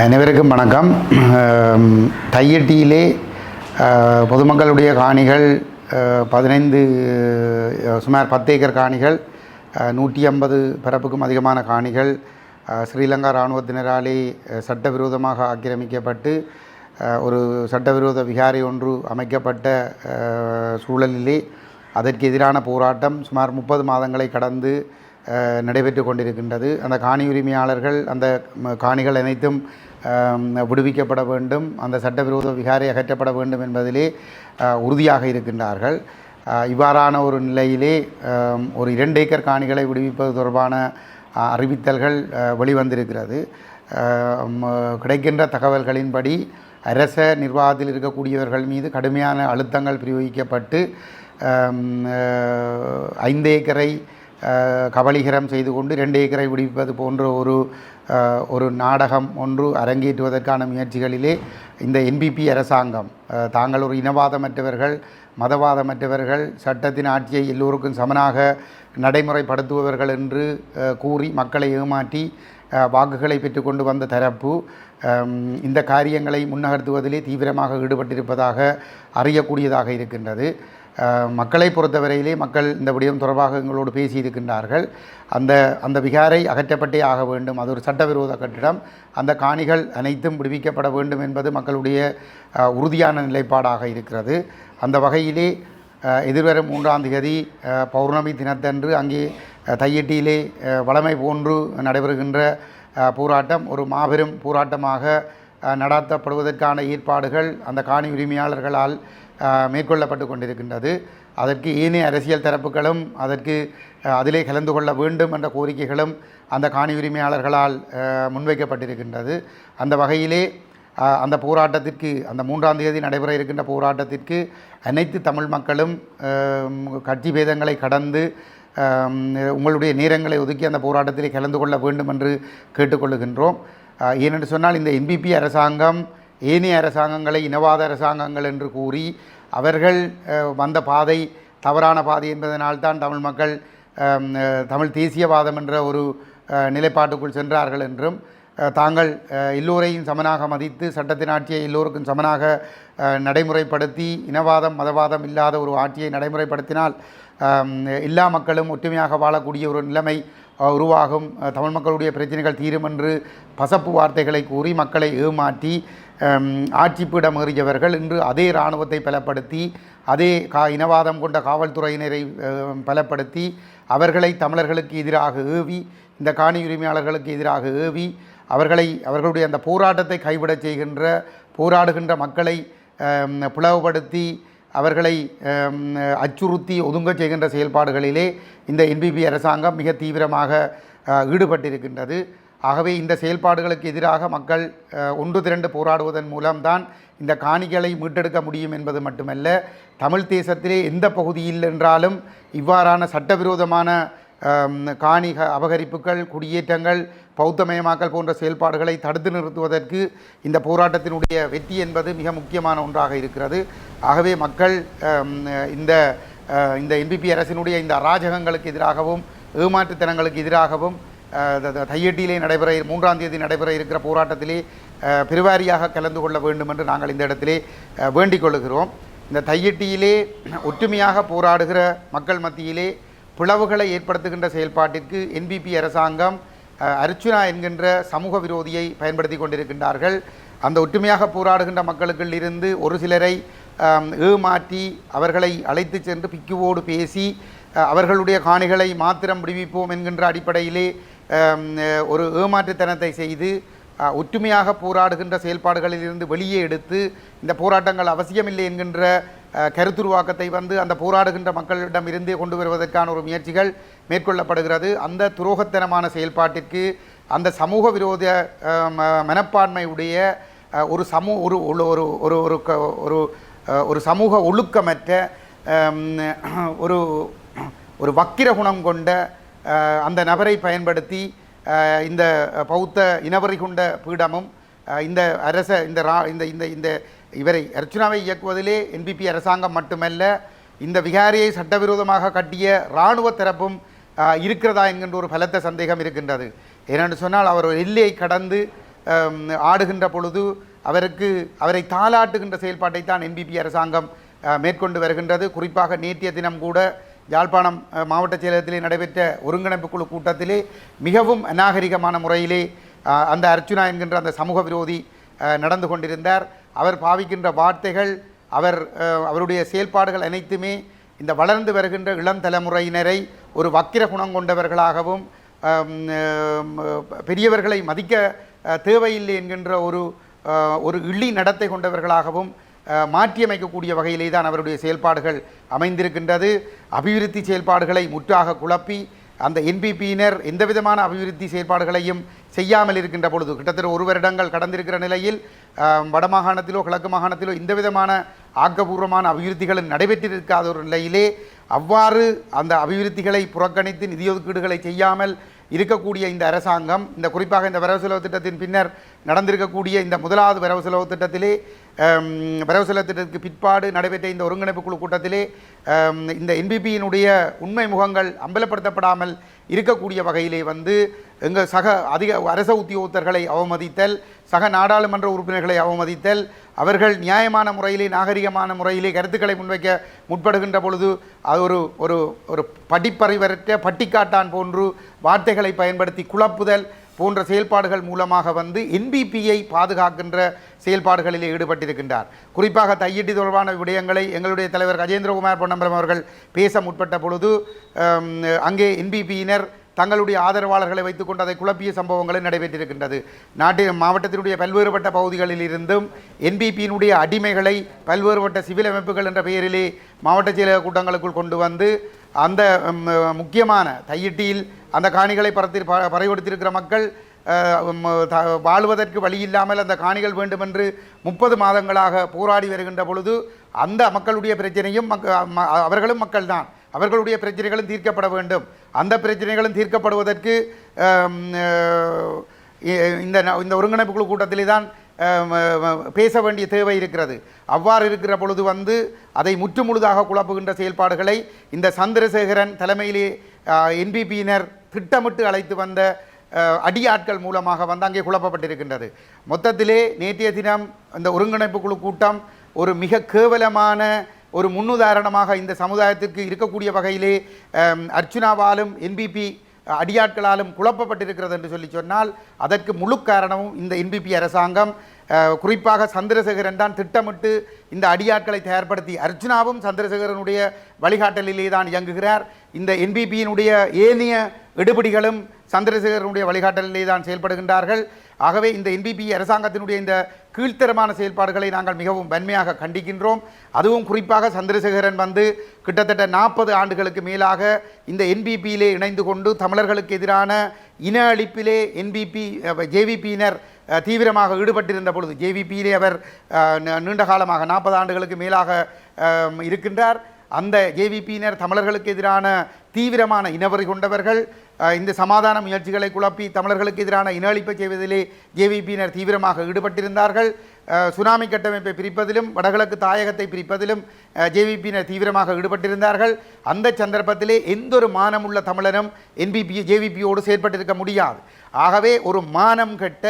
அனைவருக்கும் வணக்கம். தையட்டியிலே பொதுமக்களுடைய காணிகள் பதினைந்து சுமார் பத்து ஏக்கர் காணிகள் நூற்றி ஐம்பது பரப்புக்கும் அதிகமான காணிகள் ஸ்ரீலங்கா இராணுவத்தினராலே சட்டவிரோதமாக ஆக்கிரமிக்கப்பட்டு ஒரு சட்டவிரோத விகாரை ஒன்று அமைக்கப்பட்ட சூழலிலே அதற்கு எதிரான போராட்டம் சுமார் முப்பது மாதங்களை கடந்து நடைபெற்று கொண்டிருக்கின்றது. அந்த காணி உரிமையாளர்கள் அந்த காணிகள் அனைத்தும் விடுவிக்கப்பட வேண்டும். அந்த சட்டவிரோத விகாரை அகற்றப்பட வேண்டும் என்பதிலே உறுதியாக இருக்கின்றார்கள். இவ்வாறான ஒரு நிலையிலே ஒரு இரண்டு ஏக்கர் காணிகளை விடுவிப்பது தொடர்பான அறிவித்தல்கள் வெளிவந்திருக்கிறது. கிடைக்கின்ற தகவல்களின்படி அரச நிர்வாகத்தில் இருக்கக்கூடியவர்கள் மீது கடுமையான அழுத்தங்கள் பிரயோகிக்கப்பட்டு ஐந்து ஏக்கரை கபலிகரம் செய்து கொண்டு ரெண்டு ஏக்கரை விடுவிப்பது போன்ற ஒரு ஒரு நாடகம் ஒன்று அரங்கேற்றுவதற்கான முயற்சிகளிலே இந்த என்பிபி அரசாங்கம் தாங்கள் ஒரு இனவாதமற்றவர்கள் மதவாதமற்றவர்கள் சட்டத்தின் ஆட்சியை எல்லோருக்கும் சமனாக நடைமுறைப்படுத்துபவர்கள் என்று கூறி மக்களை ஏமாற்றி வாக்குகளை பெற்றுக்கொண்டு வந்த தரப்பு இந்த காரியங்களை முன்னகர்த்துவதிலே தீவிரமாக ஈடுபட்டிருப்பதாக அறியக்கூடியதாக இருக்கின்றது. மக்களை பொறுத்தவரையிலே மக்கள் இந்த விடயம் தொடர்பாக எங்களோடு பேசியிருக்கின்றார்கள் அந்த அந்த விகாரை அகற்றப்பட்டே ஆக வேண்டும். அது ஒரு சட்டவிரோத கட்டிடம். அந்த காணிகள் அனைத்தும் விடுவிக்கப்பட வேண்டும் என்பது மக்களுடைய உறுதியான நிலைப்பாடாக இருக்கிறது. அந்த வகையிலே எதிர்வரும் மூன்றாம் தேதி பௌர்ணமி தினத்தன்று அங்கே தையட்டியிலே வளமை போன்று நடைபெறுகின்ற போராட்டம். ஒரு மாபெரும் போராட்டமாக நடாத்தப்படுவதற்கான நடத்தப்படுவதற்கான ஏற்பாடுகள் அந்த காணி உரிமையாளர்களால் மேற்கொள்ளப்பட்டு கொண்டிருக்கின்றது. அதற்கு ஏனைய அரசியல் தரப்புகளும் அதற்கு அதிலே கலந்து கொள்ள வேண்டும் என்ற கோரிக்கைகளும் அந்த காணி உரிமையாளர்களால் முன்வைக்கப்பட்டிருக்கின்றது. அந்த வகையிலே அந்த போராட்டத்திற்கு அந்த மூன்றாம் தேதி நடைபெற இருக்கின்ற போராட்டத்திற்கு அனைத்து தமிழ் மக்களும் கட்சி பேதங்களை கடந்து உங்களுடைய நேரங்களை ஒதுக்கி அந்த போராட்டத்திலே கலந்து கொள்ள வேண்டும் என்று கேட்டுக்கொள்ளுகின்றோம் ஏனென்று சொன்னால் இந்த என்பிபி அரசாங்கம் ஏனைய அரசாங்கங்களை இனவாத அரசாங்கங்கள் என்று கூறி அவர்கள் வந்த பாதை தவறான பாதை என்பதனால்தான் தமிழ் மக்கள் தமிழ் தேசியவாதம் என்ற ஒரு நிலைப்பாட்டுக்குள் சென்றார்கள் என்றும் தாங்கள் எல்லோரையும் சமனாக மதித்து சட்டத்தின் ஆட்சியை எல்லோருக்கும் சமனாக நடைமுறைப்படுத்தி இனவாதம் மதவாதம் இல்லாத ஒரு ஆட்சியை நடைமுறைப்படுத்தினால் எல்லா மக்களும் ஒற்றுமையாக வாழக்கூடிய ஒரு நிலைமை உருவாகும். தமிழ் மக்களுடைய பிரச்சனைகள் தீரும் என்று பசப்பு வார்த்தைகளை கூறி மக்களை ஏமாற்றி ஆட்சி பீடம் ஏறியவர்கள் இன்று அதே இராணுவத்தை பலப்படுத்தி அதே கா இனவாதம் கொண்ட காவல்துறையினரை பலப்படுத்தி அவர்களை தமிழர்களுக்கு எதிராக ஏவி இந்த காணி உரிமையாளர்களுக்கு எதிராக ஏவி அவர்களை அவர்களுடைய அந்த போராட்டத்தை கைவிடச் செய்கின்ற போராடுகின்ற மக்களை பிளவுபடுத்தி அவர்களை அச்சுறுத்தி ஒதுங்க செய்கின்ற செயல்பாடுகளிலே இந்த என்பிபி அரசாங்கம் மிக தீவிரமாக ஈடுபட்டிருக்கின்றது. ஆகவே இந்த செயல்பாடுகளுக்கு எதிராக மக்கள் ஒன்று திரண்டு போராடுவதன் மூலம்தான் இந்த காணிகளை மீட்டெடுக்க முடியும் என்பது மட்டுமல்ல தமிழ் தேசத்திலே எந்த பகுதியில் என்றாலும் இவ்வாறான சட்டவிரோதமான காணி அபகரிப்புகள் குடியேற்றங்கள் பௌத்தமயமாக்கல் போன்ற செயல்பாடுகளை தடுத்து நிறுத்துவதற்கு இந்த போராட்டத்தினுடைய வெற்றி என்பது மிக முக்கியமான ஒன்றாக இருக்கிறது. ஆகவே மக்கள் இந்த இந்த என்பிபி அரசினுடைய இந்த அராஜகங்களுக்கு எதிராகவும் ஏமாற்றுத்தனங்களுக்கு எதிராகவும் தையட்டியிலே நடைபெற மூன்றாம் தேதி நடைபெற இருக்கிற போராட்டத்திலே பெருவாரியாக கலந்து கொள்ள வேண்டும் என்று நாங்கள் இந்த இடத்திலே வேண்டிக் கொள்கிறோம் இந்த தையட்டியிலே ஒற்றுமையாக போராடுகிற மக்கள் மத்தியிலே பிளவுகளை ஏற்படுத்துகின்ற செயல்பாட்டிற்கு என்பிபி அரசாங்கம் அர்ச்சுனா என்கின்ற சமூக விரோதியை பயன்படுத்தி கொண்டிருக்கின்றார்கள். அந்த ஒற்றுமையாக போராடுகின்ற மக்களுக்குள் இருந்து ஒரு சிலரை ஏமாற்றி அவர்களை அழைத்து சென்று பிக்குவோடு பேசி அவர்களுடைய காணிகளை மாத்திரம் விடுவிப்போம் என்கின்ற அடிப்படையிலே ஒரு ஏமாற்றுத்தனத்தை செய்து ஒற்றுமையாக போராடுகின்ற செயல்பாடுகளில் இருந்து வெளியே எடுத்து இந்த போராட்டங்கள் அவசியமில்லை என்கின்ற கருத்துருவாக்கத்தை வந்து அந்த போராடுகின்ற மக்களிடம் இருந்தே கொண்டு வருவதற்கான ஒரு முயற்சிகள் மேற்கொள்ளப்படுகிறது. அந்த துரோகத்தனமான செயல்பாட்டிற்கு அந்த சமூக விரோத மனப்பான்மையுடைய ம- ஒரு சமூ ஒரு ஒரு ஒரு ஒரு ஒரு க- ஒரு ஒரு சமூக ஒழுக்கமற்ற ஒரு ஒரு வக்கிர குணம் கொண்ட அந்த நபரை பயன்படுத்தி இந்த பௌத்த இனவரி கொண்ட பீடமும் இந்த அரச இந்த ரா இந்த இந்த இந்த இவரை அர்ச்சுனாவை இயக்குவதிலே என்பிபி அரசாங்கம் மட்டுமல்ல இந்த விகாரியை சட்டவிரோதமாக கட்டிய இராணுவ தரப்பும் இருக்கிறதா என்கின்ற ஒரு பலத்த சந்தேகம் இருக்கின்றது. ஏனென்று சொன்னால் அவர் ஒரு எல்லையை கடந்து ஆடுகின்ற பொழுது அவருக்கு அவரை தாளாட்டுகின்ற செயல்பாட்டை தான் என்பிபி அரசாங்கம் மேற்கொண்டு வருகின்றது. குறிப்பாக நேற்றைய தினம் கூட யாழ்ப்பாணம் மாவட்ட செயலகத்திலே நடைபெற்ற ஒருங்கிணைப்பு குழு கூட்டத்திலே மிகவும் அநாகரிகமான முறையிலே அந்த அர்ச்சுனா என்கின்ற அந்த சமூக விரோதி நடந்து கொண்டிருந்தார். அவர் பாவிக்கின்ற வார்த்தைகள் அவர் அவருடைய செயல்பாடுகள் அனைத்துமே இந்த வளர்ந்து வருகின்ற இளம் தலைமுறையினரை ஒரு வக்கிர குணம் கொண்டவர்களாகவும் பெரியவர்களை மதிக்க தேவையில்லை என்கின்ற ஒரு ஒரு இழி நடத்தை கொண்டவர்களாகவும் மாற்றியமைக்கக்கூடிய வகையிலே தான் அவருடைய செயல்பாடுகள் அமைந்திருக்கின்றது. அபிவிருத்தி செயல்பாடுகளை முற்றாக குழப்பி அந்த என்பிபியினர் எந்த விதமான அபிவிருத்தி செயல்பாடுகளையும் செய்யாமல் இருக்கின்ற பொழுது கிட்டத்தட்ட ஒரு வருடங்கள் கடந்திருக்கிற நிலையில் வடமாகாணத்திலோ கிழக்கு மாகாணத்திலோ இந்த விதமான ஆக்கப்பூர்வமான அபிவிருத்திகளும் நடைபெற்றிருக்காத ஒரு நிலையிலே அவ்வாறு அந்த அபிவிருத்திகளை புறக்கணித்து நிதி ஒதுக்கீடுகளை செய்யாமல் இருக்கக்கூடிய இந்த அரசாங்கம் இந்த குறிப்பாக இந்த வரவு செலவு திட்டத்தின் பின்னர் நடந்திருக்கக்கூடிய இந்த முதலாவது வரவு செலவு திட்டத்திலே வரவு செலவு திட்டத்துக்கு பிற்பாடு நடைபெற்ற இந்த ஒருங்கிணைப்பு குழு கூட்டத்திலே இந்த என்பிபியினுடைய உண்மை முகங்கள் அம்பலப்படுத்தப்படாமல் இருக்கக்கூடிய வகையிலே வந்து எங்கள் சக அதிக அரச உத்தியோகத்தர்களை அவமதித்தல் சக நாடாளுமன்ற உறுப்பினர்களை அவமதித்தல் அவர்கள் நியாயமான முறையிலே நாகரிகமான முறையிலே கருத்துக்களை முன்வைக்க முற்படுகின்ற பொழுது அது ஒரு ஒரு ஒரு படிப்பறிவற்ற பட்டிக்காட்டான் போன்று வார்த்தைகளை பயன்படுத்தி குழப்புதல் போன்ற செயல்பாடுகள் மூலமாக வந்து என்பிபியை பாதுகாக்கின்ற செயல்பாடுகளில் ஈடுபட்டிருக்கின்றார். குறிப்பாக தையிட்டி தொடர்பான விடயங்களை எங்களுடைய தலைவர் கஜேந்திரகுமார் பொன்னம்பலம் அவர்கள் பேச முற்பட்ட பொழுது அங்கே என்பிபியினர் தங்களுடைய ஆதரவாளர்களை வைத்துக்கொண்டு அதை குழப்பிய சம்பவங்களும் நடைபெற்றிருக்கின்றது. நாட்டின் மாவட்டத்தினுடைய பல்வேறுபட்ட பகுதிகளில் இருந்தும் என்பிபியினுடைய அடிமைகளை பல்வேறுபட்ட சிவில் அமைப்புகள் என்ற பெயரிலே மாவட்ட செயலக கூட்டங்களுக்குள் கொண்டு வந்து அந்த முக்கியமான தையிட்டியில் அந்த காணிகளை பரத்தி ப- பறையொடுத்திருக்கிற மக்கள் வாழ்வதற்கு வழி இல்லாமல் அந்த காணிகள் வேண்டுமென்று முப்பது மாதங்களாக போராடி வருகின்ற பொழுது அந்த மக்களுடைய பிரச்சனையும் மக்க- ம- அவர்களும் மக்கள்தான். அவர்களுடைய பிரச்சனைகளும் தீர்க்கப்பட வேண்டும். அந்த பிரச்சனைகளும் தீர்க்கப்படுவதற்கு இந்த இந்த ஒருங்கிணைப்பு குழு கூட்டத்திலே தான் பேச வேண்டிய தேவை இருக்கிறது. அவ்வாறு இருக்கிற பொழுது வந்து அதை முற்றுமுழுதாக குழப்புகின்ற செயல்பாடுகளை இந்த சந்திரசேகரன் தலைமையிலே என்பிபியினர் திட்டமிட்டு அழைத்து வந்த அடியாட்கள் மூலமாக வந்து அங்கே குழப்பப்பட்டிருக்கின்றது. மொத்தத்திலே நேற்றைய தினம் இந்த ஒருங்கிணைப்பு குழு கூட்டம் ஒரு மிக கேவலமான ஒரு முன்னுதாரணமாக இந்த சமுதாயத்திற்கு இருக்கக்கூடிய வகையிலே அர்ச்சுனாவாலும் என்பிபி அடியாட்களாலும் குழப்பப்பட்டிருக்கிறது என்று சொல்லி சொன்னால் அதற்கு முழு காரணமும் இந்த என்பிபி அரசாங்கம். குறிப்பாக சந்திரசேகரன் தான் திட்டமிட்டு இந்த அடியாட்களை தயார்படுத்தி அர்ஜுனாவும் சந்திரசேகரனுடைய வழிகாட்டலிலே தான் இயங்குகிறார். இந்த என்பிபியினுடைய ஏனைய எடுபடிகளும் சந்திரசேகரனுடைய வழிகாட்டலிலே தான் செயல்படுகின்றார்கள். ஆகவே இந்த என்பிபி அரசாங்கத்தினுடைய இந்த கீழ்த்தரமான செயல்பாடுகளை நாங்கள் மிகவும் வன்மையாக கண்டிக்கின்றோம். அதுவும் குறிப்பாக சந்திரசேகரன் வந்து கிட்டத்தட்ட நாற்பது ஆண்டுகளுக்கு மேலாக இந்த என்பிபியிலே இணைந்து கொண்டு தமிழர்களுக்கு எதிரான இன அழிப்பிலே என்பிபி ஜேவிபியினர் தீவிரமாக ஈடுபட்டிருந்த பொழுது ஜேவிபியிலே அவர் நீண்ட காலமாக நாற்பது ஆண்டுகளுக்கு மேலாக இருக்கின்றார். அந்த ஜேவிபியினர் தமிழர்களுக்கு எதிரான தீவிரமான இனவரி கொண்டவர்கள் இந்த சமாதான முயற்சிகளை குழப்பி தமிழர்களுக்கு எதிரான இன அழிப்பை செய்வதிலே ஜேவிபியினர் தீவிரமாக ஈடுபட்டிருந்தார்கள். சுனாமி கட்டமைப்பை பிரிப்பதிலும் வடகிழக்கு தாயகத்தை பிரிப்பதிலும் ஜேவிபியினர் தீவிரமாக ஈடுபட்டிருந்தார்கள். அந்த சந்தர்ப்பத்திலே எந்த ஒரு மானமுள்ள தமிழனும் என்பிபி ஜேவிபியோடு செயற்பட்டிருக்க முடியாது. ஆகவே ஒரு மானம் கெட்ட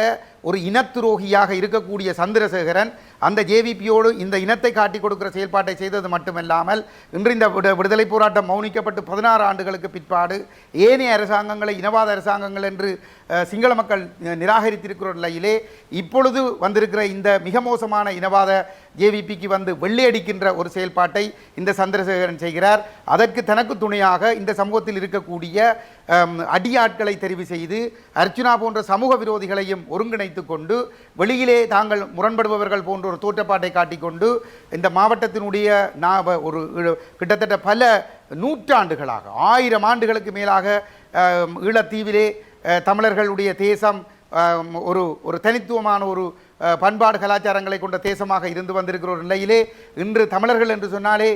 ஒரு இனத்துரோகியாக இருக்கக்கூடிய சந்திரசேகரன் அந்த ஜேவிபியோடு இந்த இனத்தை காட்டிக் கொடுக்கிற செயல்பாட்டை செய்தது மட்டுமல்லாமல் இன்று இந்த விட விடுதலை போராட்டம் மௌனிக்கப்பட்டு பதினாறு ஆண்டுகளுக்கு பிற்பாடு ஏனைய அரசாங்கங்களை இனவாத அரசாங்கங்கள் என்று சிங்கள மக்கள் நிராகரித்திருக்கிற நிலையிலே இப்பொழுது வந்திருக்கிற இந்த மிக மோசமான இனவாத ஜேவிபிக்கு வந்து வெள்ளையடிக்கின்ற ஒரு செயல்பாட்டை இந்த சந்திரசேகரன் செய்கிறார். அதற்கு தனக்கு துணையாக இந்த சமூகத்தில் இருக்கக்கூடிய அடியாட்களை தெரிவு செய்து அர்ச்சுனா போன்ற சமூக விரோதிகளையும் ஒருங்கிணைத்து கொண்டு வெளியிலே தாங்கள் முரண்படுபவர்கள் போன்ற ஒரு தோற்றப்பாட்டை காட்டிக்கொண்டு இந்த மாவட்டத்தினுடைய நா- ஒரு கிட்டத்தட்ட பல நூற்றாண்டுகளாக ஆயிரம் ஆண்டுகளுக்கு மேலாக ஈழத்தீவிலே தமிழர்களுடைய தேசம் ஒரு ஒரு தனித்துவமான ஒரு பண்பாடு கலாச்சாரங்களை கொண்ட தேசமாக இருந்து வந்திருக்கிற ஒரு நிலையிலே இன்று தமிழர்கள் என்று சொன்னாலே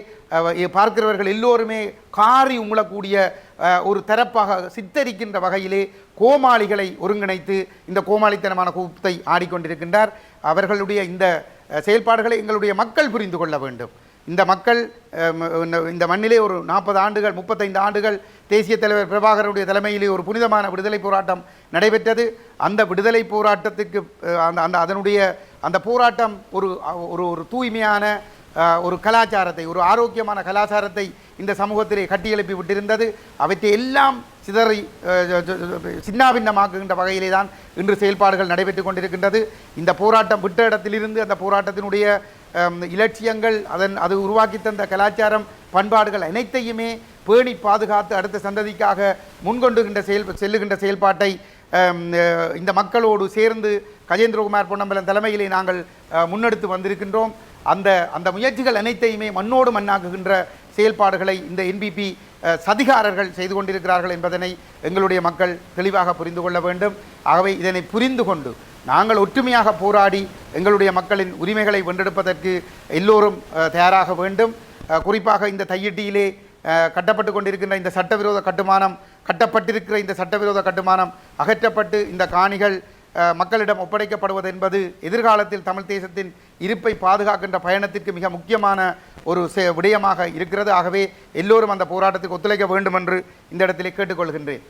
பார்க்கிறவர்கள் எல்லோருமே காரி உமிழக்கூடிய ஒரு தரப்பாக சித்தரிக்கின்ற வகையிலே கோமாளிகளை ஒருங்கிணைத்து இந்த கோமாளித்தனமான கூத்தை ஆடிக்கொண்டிருக்கின்றார். அவர்களுடைய இந்த செயல்பாடுகளை எங்களுடைய மக்கள் புரிந்து கொள்ள வேண்டும். இந்த மக்கள் இந்த- இந்த மண்ணிலே ஒரு நாற்பது ஆண்டுகள் முப்பத்தைந்து ஆண்டுகள் தேசிய தலைவர் பிரபாகருடைய தலைமையிலே ஒரு புனிதமான விடுதலை போராட்டம் நடைபெற்றது. அந்த விடுதலை போராட்டத்துக்கு அந்த அந்த அதனுடைய அந்த போராட்டம் ஒரு ஒரு ஒரு தூய்மையான ஒரு கலாச்சாரத்தை ஒரு ஆரோக்கியமான கலாச்சாரத்தை இந்த சமூகத்திலே கட்டியெழுப்பி விட்டிருந்தது. அவற்றை எல்லாம் சிதறி சின்னாபின்னமாக்குகின்ற வகையிலே தான் இன்று செயல்பாடுகள் நடைபெற்று கொண்டிருக்கின்றது. இந்த போராட்டம் விட்ட இடத்திலிருந்து அந்த போராட்டத்தினுடைய இலட்சியங்கள் அதன் அது உருவாக்கி தந்த கலாச்சாரம் பண்பாடுகள் அனைத்தையுமே பேணி பாதுகாத்து அடுத்த சந்ததிக்காக முன்கொண்டுகின்ற செயல் செல்லுகின்ற செயல்பாட்டை இந்த மக்களோடு சேர்ந்து கஜேந்திரகுமார் பொன்னம்பலம் தலைமையிலே நாங்கள் முன்னெடுத்து வந்திருக்கின்றோம். அந்த அந்த முயற்சிகள் அனைத்தையுமே மண்ணோடு மண்ணாக்குகின்ற செயல்பாடுகளை இந்த என்பிபி சதிகாரர்கள் செய்து கொண்டிருக்கிறார்கள் என்பதனை எங்களுடைய மக்கள் தெளிவாக புரிந்து கொள்ள வேண்டும். ஆகவே இதனை புரிந்து கொண்டு நாங்கள் ஒற்றுமையாக போராடி எங்களுடைய மக்களின் உரிமைகளை வென்றெடுப்பதற்கு எல்லோரும் தயாராக வேண்டும். குறிப்பாக இந்த தையிட்டியிலே கட்டப்பட்டு கொண்டிருக்கின்ற இந்த சட்டவிரோத கட்டுமானம் கட்டப்பட்டிருக்கிற இந்த சட்டவிரோத கட்டுமானம் அகற்றப்பட்டு இந்த காணிகள் மக்களிடம் ஒப்படைக்கப்படுவது என்பது எதிர்காலத்தில் தமிழ் தேசத்தின் இருப்பை பாதுகாக்கின்ற பயணத்திற்கு மிக முக்கியமான ஒரு செ- விடயமாக இருக்கிறது. ஆகவே எல்லோரும் அந்த போராட்டத்துக்கு ஒத்துழைக்க வேண்டும் என்று இந்த இடத்திலே கேட்டுக்கொள்கின்றேன்.